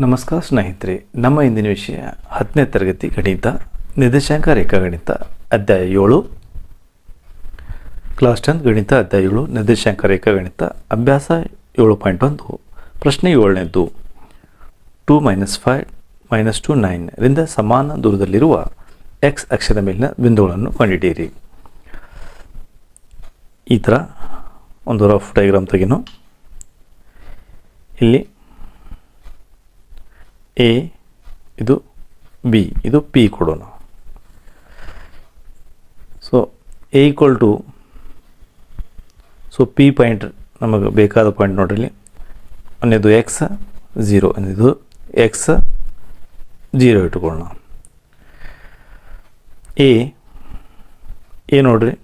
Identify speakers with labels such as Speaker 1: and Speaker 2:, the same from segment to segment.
Speaker 1: ನಮಸ್ಕಾರ ಸ್ನೇಹಿತರೆ, ನಮ್ಮ ಇಂದಿನ ವಿಷಯ ಹತ್ತನೇ ತರಗತಿ ಗಣಿತ, ನಿರ್ದೇಶಾಂಕ ರೇಖಾಗಣಿತ, ಅಧ್ಯಾಯ ಏಳು. ಕ್ಲಾಸ್ ಟೆನ್ ಗಣಿತ ಅಧ್ಯಾಯ ಏಳು, ನಿರ್ದೇಶಾಂಕ ರೇಖಾಗಣಿತ, ಅಭ್ಯಾಸ ಏಳು ಪಾಯಿಂಟ್ ಒಂದು, ಪ್ರಶ್ನೆ ಏಳನೇದು. Two minus five minus two nine ರಿಂದ ಸಮಾನ ದೂರದಲ್ಲಿರುವ ಎಕ್ಸ್ ಅಕ್ಷದ ಮೇಲಿನ ಬಿಂದುಗಳನ್ನು ಕಂಡುಹಿಡಿಯಿರಿ ಈ ಥರ ಒಂದು ರಫ್ ಡಯಾಗ್ರಾಮ್ ತೆಗೆನು ಇಲ್ಲಿ ಎ ಇದು ಬಿ ಇದು ಪಿ ಕೊಡೋಣ. So A equal to so P point ನಮಗೆ ಬೇಕಾದ ಪಾಯಿಂಟ್ ನೋಡ್ರಿ ಒಂದೇದು ಎಕ್ಸ್ ಝೀರೋ ಒಂದಿದು ಎಕ್ಸ್ ಜೀರೋ ಇಟ್ಕೊಳ್ಳೋಣ. ಎ ಎ ನೋಡ್ರಿ.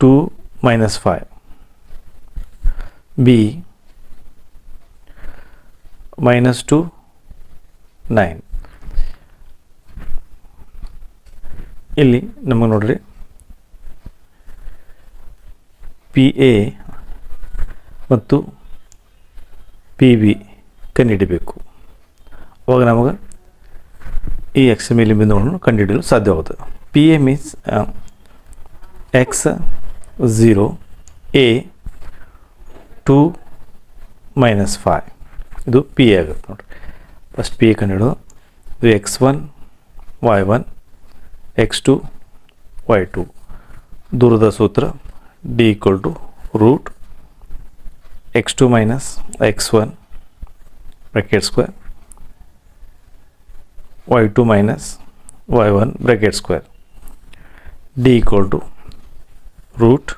Speaker 1: Two minus five B minus two nine ಇಲ್ಲಿ ನಮಗೆ ನೋಡ್ರಿ. ಪಿ ಎ ಮತ್ತು ಪಿ ಬಿ ಕಂಡುಹಿಡಿಬೇಕು. ಅವಾಗ ನಮಗೆ ಈ ಎಕ್ಸ್ ಮೇಲೆ ಬಿಂದುಗಳನ್ನು ಕಂಡುಹಿಡಿಯಲು ಸಾಧ್ಯವಾಗುತ್ತದೆ P A means x zero A two minus five ಇದು ಪಿ ಎ ಆಗುತ್ತೆ ನೋಡಿರಿ. ಫಸ್ಟ್ ಪಿ ಎ ಕಂಡುಹಿಡೋದು ಇದು x one y one x two y two ದೂರದ ಸೂತ್ರ D equal to root x two minus x one bracket square y two minus y one bracket square D equal to root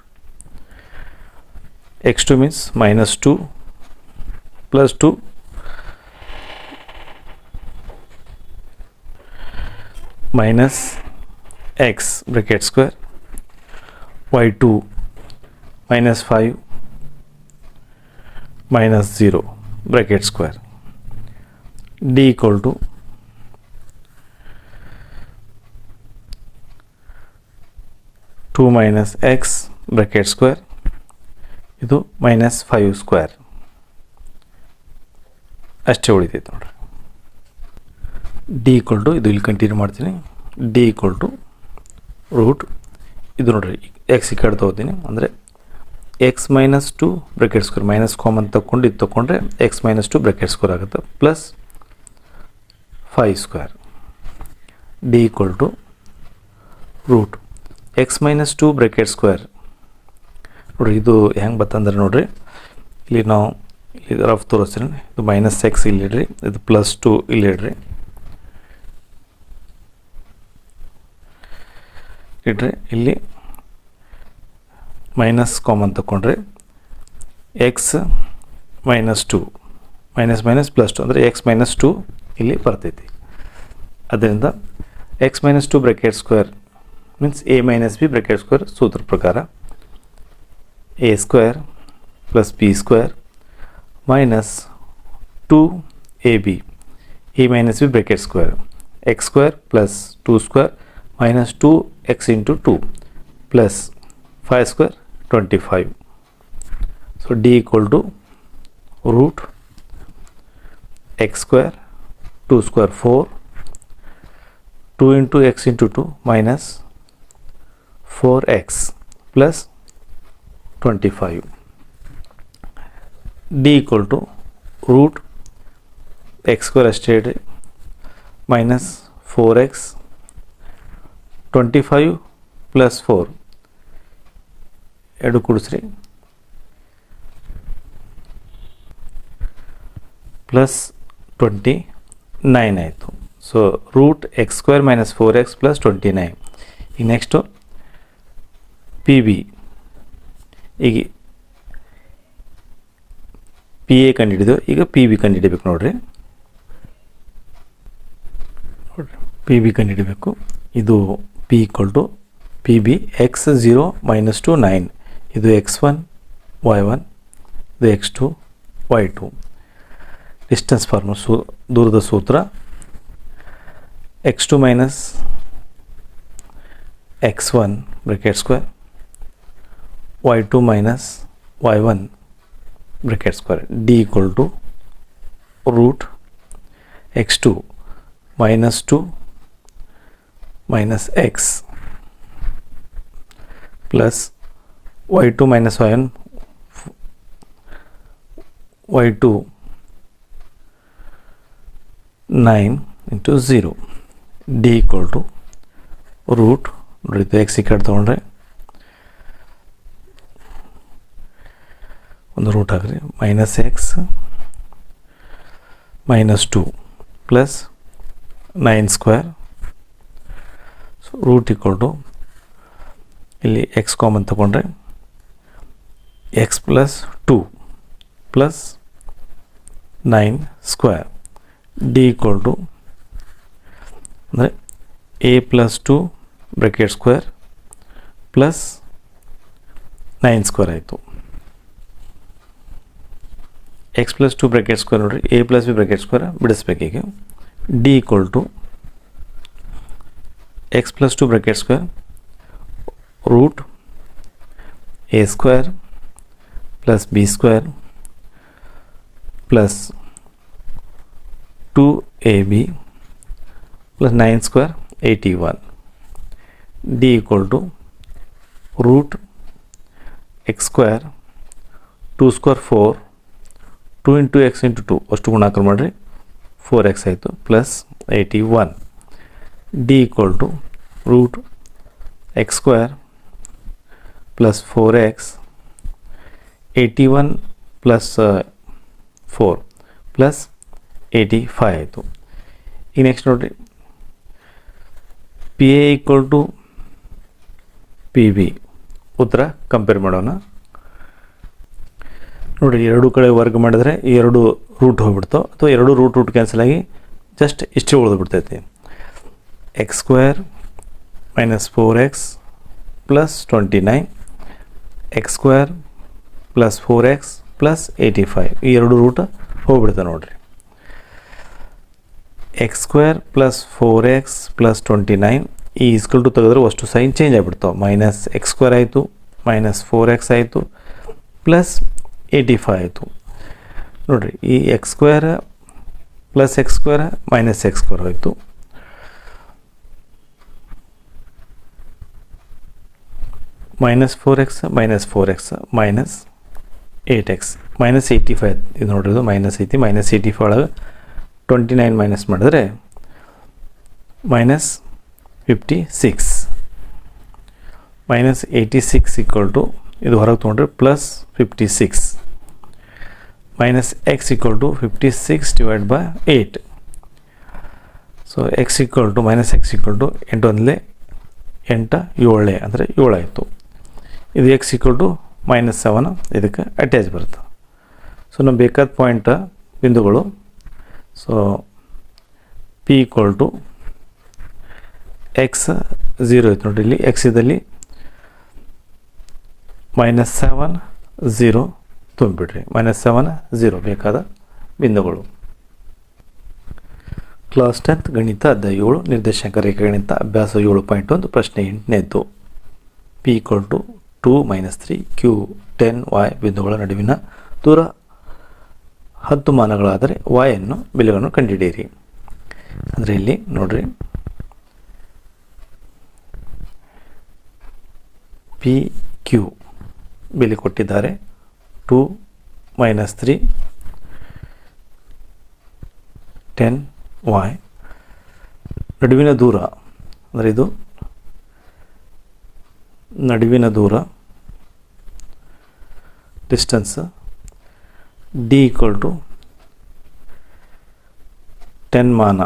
Speaker 1: x2 means minus 2 plus 2 minus x bracket square y2 minus 5 minus 0 bracket square. D equal to two minus x bracket square ಇದು minus five square ಅಷ್ಟೇ ಉಳಿತೈತೆ ನೋಡ್ರಿ. D equal to ಇದು ಇಲ್ಲಿ continue ಮಾಡ್ತೀನಿ. D equal to root ಇದು ನೋಡ್ರಿ X ಈ ಕಡೆ ತೊಗೋತೀನಿ. ಅಂದರೆ x minus two bracket square minus common ತಗೊಂಡು ಇದು ತೊಗೊಂಡ್ರೆ x minus two bracket square ಆಗುತ್ತೆ. Plus five square D equal to root x minus two bracket square ನೋಡಿರಿ, ಇದು ಹೆಂಗೆ ಬತ್ತಂದ್ರೆ ನೋಡಿರಿ, ಇಲ್ಲಿ ನಾವು ಇಲ್ಲಿ ರಫ್ ತೋರಿಸ್ತೀನಿ. ಇದು ಮೈನಸ್ ಎಕ್ಸ್ ಇಲ್ಲಿ ಇಡ್ರಿ, ಇದು ಪ್ಲಸ್ ಟು ಇಲ್ಲಿ ಇಡ್ರಿ. ಇಡ್ರಿ, ಇಲ್ಲಿ ಮೈನಸ್ ಕಾಮನ್ ತಗೊಂಡ್ರೆ x minus two minus minus plus two ಅಂದರೆ ಎಕ್ಸ್ ಮೈನಸ್ ಟು ಇಲ್ಲಿ ಬರ್ತೈತಿ. ಅದರಿಂದ x minus two bracket square means A minus B bracket square ಸೂತ್ರ ಪ್ರಕಾರ a square plus b square minus 2ab a minus b bracket square. X square plus 2 square minus 2x into 2 plus 5 square 25 so d equal to root x square 2 square 4 2 into x into 2 minus 4x plus 25 d equal to root x square ಅಷ್ಟೇ ಇಡ್ರಿ minus four x twenty five plus four ಎರಡು ಕೂಡಿಸ್ರಿ plus twenty nine ಆಯಿತು so root x square minus four x plus twenty nine ಈಗ next P B ಈಗ P A ಕಂಡುಹಿಡಿದು, ಈಗ P B ಕಂಡುಹಿಡಬೇಕು ನೋಡ್ರಿ. ಪಿ ಬಿ ಕಂಡುಹಿಡಬೇಕು. ಇದು P equal to P B x zero minus two nine ಇದು ಎಕ್ಸ್ ಒನ್ ವೈ ಒನ್ ಇದು x two y two distance form ಸೂ, ದೂರದ ಸೂತ್ರ. X two minus x one bracket square y two minus y one bracket square d equal to root x two minus two minus x plus y two minus y one y two nine into zero d equal to root ನೋಡಿದ್ದು X ಈ ಕಡೆ ತೊಗೊಂಡ್ರೆ ಒಂದು root ಹಾಕ್ರಿ. Minus x minus two plus nine square so root equal to ಇಲ್ಲಿ X common ತಗೊಂಡ್ರೆ x plus two plus nine square D equal to ಅಂದರೆ A plus two bracket square plus nine square ಆಯಿತು. X plus two bracket square ನೋಡಿರಿ A plus B bracket square ಬಿಡಿಸ್ಬೇಕೀಗ D equal to x plus two bracket square root A square plus B square plus two A B plus nine square eighty one D equal to root x square two square four two into x into two ಅಷ್ಟು ಗುಣಾಕಾರ ಮಾಡಿರಿ. Four X ಆಯಿತು plus eighty one D equal to root x square plus four x eighty one plus four plus eighty five ಆಯಿತು. ಈಗ next ನೋಡಿರಿ. P A equal to P B ಉತ್ತರ compare ಮಾಡೋಣ. ನೋಡಿ ಎರಡು ಕಡೆ ವರ್ಗ ಮಾಡಿದರೆ ಈ ಎರಡು ರೂಟ್ ಹೋಗ್ಬಿಡ್ತು. ಅಥವಾ ಎರಡು ರೂಟ್ ರೂಟ್ ಕ್ಯಾನ್ಸಲ್ ಆಗಿ ಜಸ್ಟ್ ಇಷ್ಟೇ ಉಳಿದು ಬಿಡ್ತೈತಿ. X square minus four x plus twenty nine x square plus four x plus eighty five ಈ ಎರಡು ರೂಟ್ ಹೋಗ್ಬಿಡ್ತವೆ ನೋಡಿರಿ. X square plus four x plus twenty nine ಈ ಇಸ್ಕಲ್ ಟು ತೆಗೆದ್ರೆ ಅಷ್ಟು ಸೈನ್ ಚೇಂಜ್ ಆಗಿಬಿಡ್ತಾವೆ. ಮೈನಸ್ ಎಕ್ಸ್ ಸ್ಕ್ವೇರ್ ಆಯಿತು minus four X ಆಯಿತು ಪ್ಲಸ್ ಏಯ್ಟಿ ಫೈವ್ ಆಯಿತು. ನೋಡಿರಿ, ಈ x square plus x square minus x square ಆಯಿತು minus four x minus four x minus eight x minus eighty five ಇದು ನೋಡ್ರಿ minus ಐತಿ. ಮೈನಸ್ ಏಯ್ಟಿ ಫೈವ್ ಒಳಗೆ ಟ್ವೆಂಟಿ ನೈನ್ ಮೈನಸ್ ಮಾಡಿದ್ರೆ minus fifty six minus eighty six equal to ಇದು ಹೊರಗೆ ತೊಗೊಂಡ್ರೆ plus fifty six x equal to fifty six divide by eight so x equal to minus x equal to ಎಂಟು ಒಂದಲೇ ಎಂಟ ಏಳೇ, ಅಂದರೆ ಏಳಾಯಿತು ಇದು x equal to minus seven ಇದಕ್ಕೆ ಅಟ್ಯಾಚ್ ಬರುತ್ತೆ. ಸೊ ನಮ್ಗೆ ಬೇಕಾದ ಪಾಯಿಂಟ್ ಬಿಂದುಗಳು. So P equal to x zero ಐತೆ ನೋಡಿ, ಇಲ್ಲಿ ಎಕ್ಸ್ ಇದಲ್ಲಿ ಮೈನಸ್ ಸೆವೆನ್ ಝೀರೋ ತುಂಬಿಬಿಡ್ರಿ ಮೈನಸ್ ಸೆವೆನ್ ಝೀರೋ ಬೇಕಾದ ಬಿಂದುಗಳು. ಕ್ಲಾಸ್ ಟೆಂತ್ ಗಣಿತ ಅಧ್ಯಾಯ ಏಳು, ನಿರ್ದೇಶಾಂಕ ರೇಖೆ ಗಣಿತ ಅಭ್ಯಾಸ ಏಳು ಪಾಯಿಂಟ್ ಒಂದು, ಪ್ರಶ್ನೆ ಎಂಟನೇದ್ದು. P equal to two minus three Q ten y ಬಿಂದುಗಳ ನಡುವಿನ ದೂರ ಹತ್ತು ಮಾನಗಳಾದರೆ ವಾಯನ್ನು ಬೆಲೆಗಳನ್ನು ಕಂಡುಹಿಡಿಯಿರಿ ಅಂದರೆ ಇಲ್ಲಿ ನೋಡ್ರಿ. ಪಿ ಕ್ಯೂ ಬೆಲೆ ಕೊಟ್ಟಿದ್ದಾರೆ. Two minus three ten y ನಡುವಿನ ದೂರ ಅಂದರೆ ಇದು ನಡುವಿನ ದೂರ distance D equal to ten ಮಾನ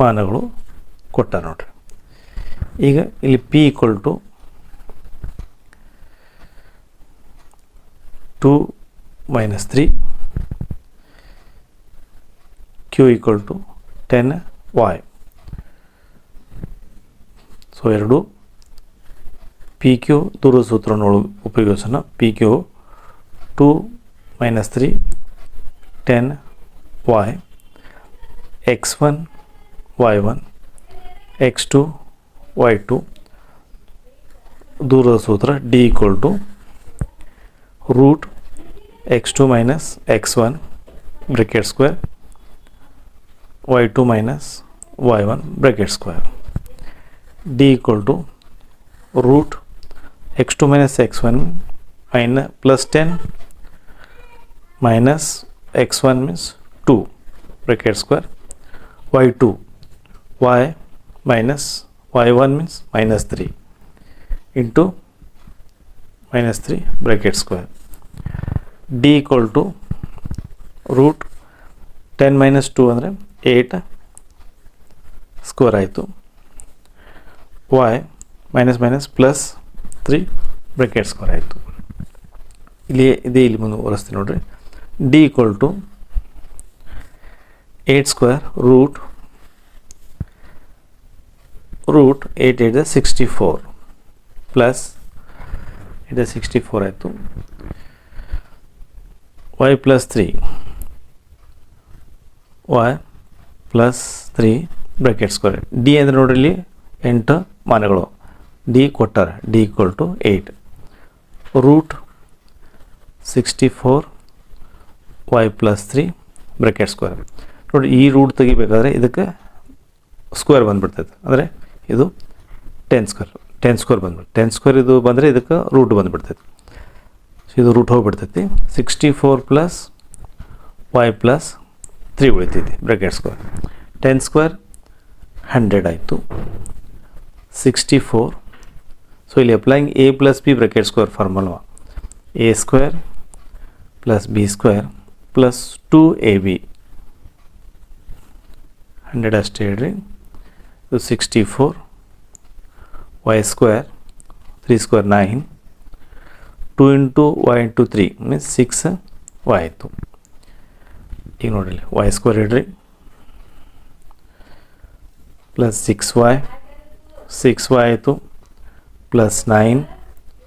Speaker 1: ಮಾನಗಳು ಕೊಟ್ಟ ನೋಡ್ರಿ. ಈಗ ಇಲ್ಲಿ P equal to two minus three Q equal to ten y so ಎರಡು. ಪಿ ಕ್ಯೂ ದೂರದ ಸೂತ್ರವನ್ನು ಉಪಯೋಗಿಸೋಣ. P Q two minus three ten y x one y one x two y two ದೂರದ ಸೂತ್ರ D equal to root x2 minus x1 bracket square y2 minus y1 bracket square. D equal to root x2 minus x1 minus plus 10 minus x1 means 2 bracket square. y2 y minus y1 means minus 3 into minus 3 bracket square. D equal to root 10 minus 2 ಅಂದರೆ 8 square ಆಯಿತು. Y minus minus plus three bracket square ಆಯಿತು. ಇಲ್ಲಿ, ಇದೇ ಇಲ್ಲಿ ಮುಂದುವರಿಸ್ತೀನಿ ನೋಡಿರಿ. D equal to eight square root root eight eight sixty four plus ಇದು sixty four ಆಯಿತು. Y plus three y plus three bracket square D ಅಂದರೆ ನೋಡ್ರಿ ಇಲ್ಲಿ ಎಂಟು ಮಾನಗಳು. D ಕೊಟ್ಟಾರೆ D equal to eight root sixty four y plus three bracket square ನೋಡಿ ಈ root ತೆಗಿಬೇಕಾದ್ರೆ ಇದಕ್ಕೆ ಸ್ಕ್ವೇರ್ ಬಂದುಬಿಡ್ತೈತೆ. ಅಂದರೆ ಇದು ಟೆನ್ ಸ್ಕ್ವೇರ್ ಟೆನ್ ಸ್ಕ್ವೇರ್ ಬಂದ್ಬಿಟ್ಟು ಟೆನ್ ಸ್ಕ್ವೇರ್ ಇದು ಬಂದರೆ ಇದಕ್ಕೆ ರೂಟ್ ಬಂದುಬಿಡ್ತೈತಿ. ಸೊ ಇದು root ಹೋಗಿಬಿಡ್ತೈತಿ sixty four plus y plus three ಉಳಿತೈತಿ bracket square ten square hundred ಆಯಿತು ಸಿಕ್ಸ್ಟಿ ಫೋರ್ ಸೊ ಇಲ್ಲಿ applying A plus B bracket square ಫಾರ್ಮಲ್ವ A square plus B square plus two A B hundred ಅಷ್ಟೇ ಹೇಳ್ರಿ ಇದು sixty four y square three square nine two into y into three means six y ಆಯಿತು ಈಗ ನೋಡ್ರಿ Y square ಇಡ್ರಿ plus six y six y ಆಯಿತು plus nine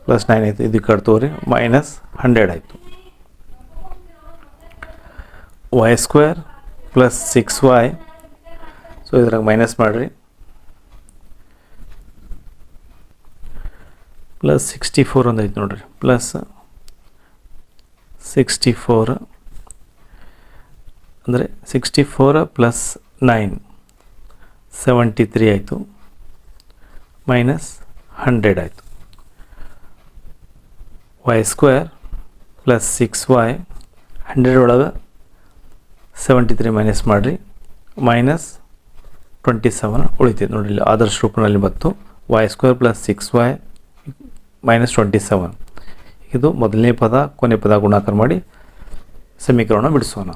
Speaker 1: plus nine ಆಯಿತು ಇದು ಕಡೆ ತಗೋರಿ ಮೈನಸ್ ಹಂಡ್ರೆಡ್ ಆಯಿತು y square plus six y so ಇದ್ರಾಗ ಮೈನಸ್ ಮಾಡಿರಿ ಪ್ಲಸ್ ಸಿಕ್ಸ್ಟಿ ಫೋರ್ ಒಂದು ಐತೆ ನೋಡಿರಿ. ಪ್ಲಸ್ ಸಿಕ್ಸ್ಟಿ ಫೋರ್ ಅಂದರೆ sixty four plus nine seventy three ಆಯಿತು. ಮೈನಸ್ ಹಂಡ್ರೆಡ್ ಆಯಿತು. Y square plus six y hundred ಒಳಗೆ ಸೆವೆಂಟಿ ತ್ರೀ ಮೈನಸ್ ಮಾಡಿರಿ. ಮೈನಸ್ ಟ್ವೆಂಟಿ ಸೆವೆನ್ ಉಳಿತೈತೆ ನೋಡಿ ಇಲ್ಲಿ ಆದರ್ಶ ರೂಪದಲ್ಲಿ ಬಂತು. Y square plus six y minus twenty seven ಇದು ಮೊದಲನೇ ಪದ, ಕೊನೆ ಪದ ಗುಣಾಕಾರ ಮಾಡಿ ಸಮೀಕರಣ ಬಿಡಿಸೋಣ.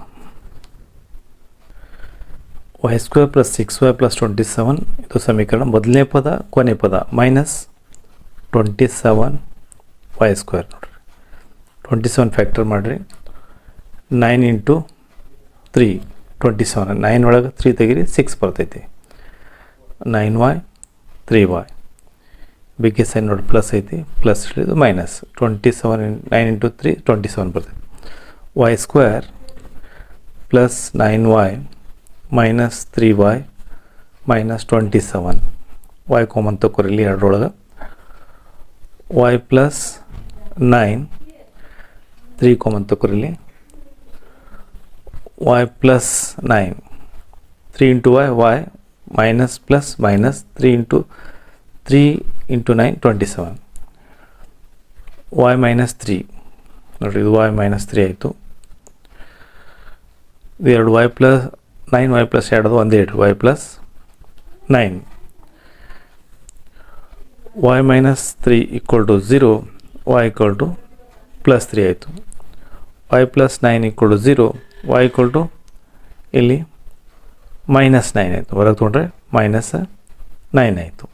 Speaker 1: Y square plus six y plus twenty seven ಇದು ಸಮೀಕರಣ ಮೊದಲನೇ ಪದ, ಕೊನೆ ಪದ minus twenty seven y square ನೋಡಿರಿ. ಟ್ವೆಂಟಿ ಸೆವೆನ್ ಫ್ಯಾಕ್ಟರ್ ಮಾಡಿರಿ. Nine into three twenty seven nine ಒಳಗೆ ತ್ರೀ ತೆಗೀರಿ ಸಿಕ್ಸ್ ಬರ್ತೈತಿ. ನೈನ್ ವೈ ತ್ರೀ ವೈ ಬಿಗ್ಗೆ ಸೈನ್ ನೋಡಿ ಪ್ಲಸ್ ಐತಿ ಪ್ಲಸ್ ಇದು minus twenty seven nine into three twenty seven ಬರ್ತೈತಿ y square plus nine y minus three y minus twenty seven y common ತಗೋರಿ ಇಲ್ಲಿ ಎರಡರೊಳಗೆ y plus nine three common ತಗೋರಿ ಇಲ್ಲಿ y plus 9 3 into y y minus plus minus 3 into 3 into 9 27 y minus 3 ನೋಡಿರಿ ಇದು Y minus three ಆಯಿತು. ಇದು ಎರಡು y plus nine y plus ಎರಡು ಒಂದೇ ಇಡ್ರಿ y plus nine y minus three equal to zero y equal to plus three ಆಯಿತು. Y plus nine equal to zero y equal to ಇಲ್ಲಿ minus nine ಆಯಿತು. ಹೊರಗೆ ತೊಗೊಂಡ್ರೆ ಮೈನಸ್ ನೈನ್ ಆಯಿತು.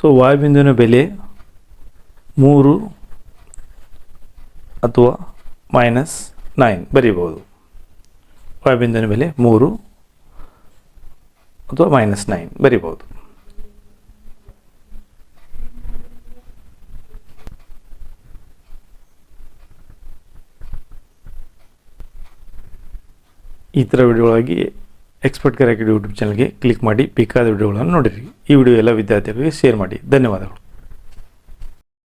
Speaker 1: So ವಾಯುಬಿಂದುವಿನ ಬೆಲೆ ಮೂರು ಅಥವಾ ಮೈನಸ್ ನೈನ್ ಬರೀಬೋದು ವಾಯುಬಿಂದುವಿನ ಬೆಲೆ ಮೂರು ಅಥವಾ ಮೈನಸ್ ನೈನ್ ಬರೀಬೋದು ಈ ಥರ ವಿಡಿಯೋಗಳಾಗಿ ಎಕ್ಸ್ಪರ್ಟ್ ಕರೆಕ್ಟ್ ಯೂಟ್ಯೂಬ್ ಚಾನಲ್ಗೆ ಕ್ಲಿಕ್ ಮಾಡಿ ಬೇಕಾದ ವಿಡಿಯೋಗಳನ್ನು ನೋಡಿರಿ. ಈ ವಿಡಿಯೋ ಎಲ್ಲ ವಿದ್ಯಾರ್ಥಿಗಳಿಗೆ ಶೇರ್ ಮಾಡಿ. ಧನ್ಯವಾದಗಳು.